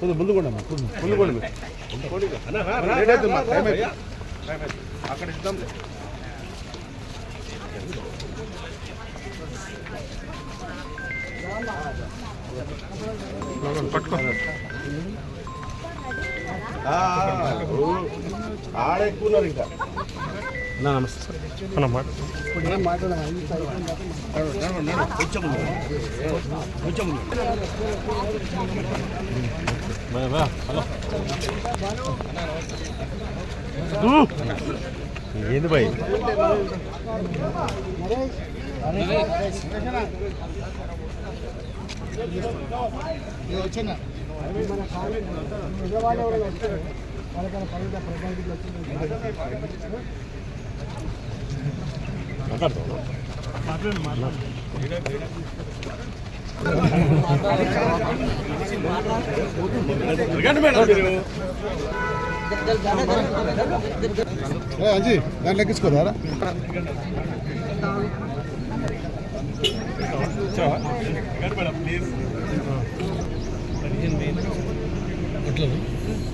కొంచెం ముందు కూడా ముందు కూడా లేట్ అవుతుంది మా, టైం అవుతుంది. అక్కడ ఇద్దాం ఆ, ఓ, ఆడ ఎక్కువ ఉన్నారు ఇంకా నమస్తే అన్నమాట కొంచెం ఉంది. కొంచెం ఉంది. ఏంది వచ్చింది అజీ దాన్ని లెక్కించుకోదారా సైడ్కి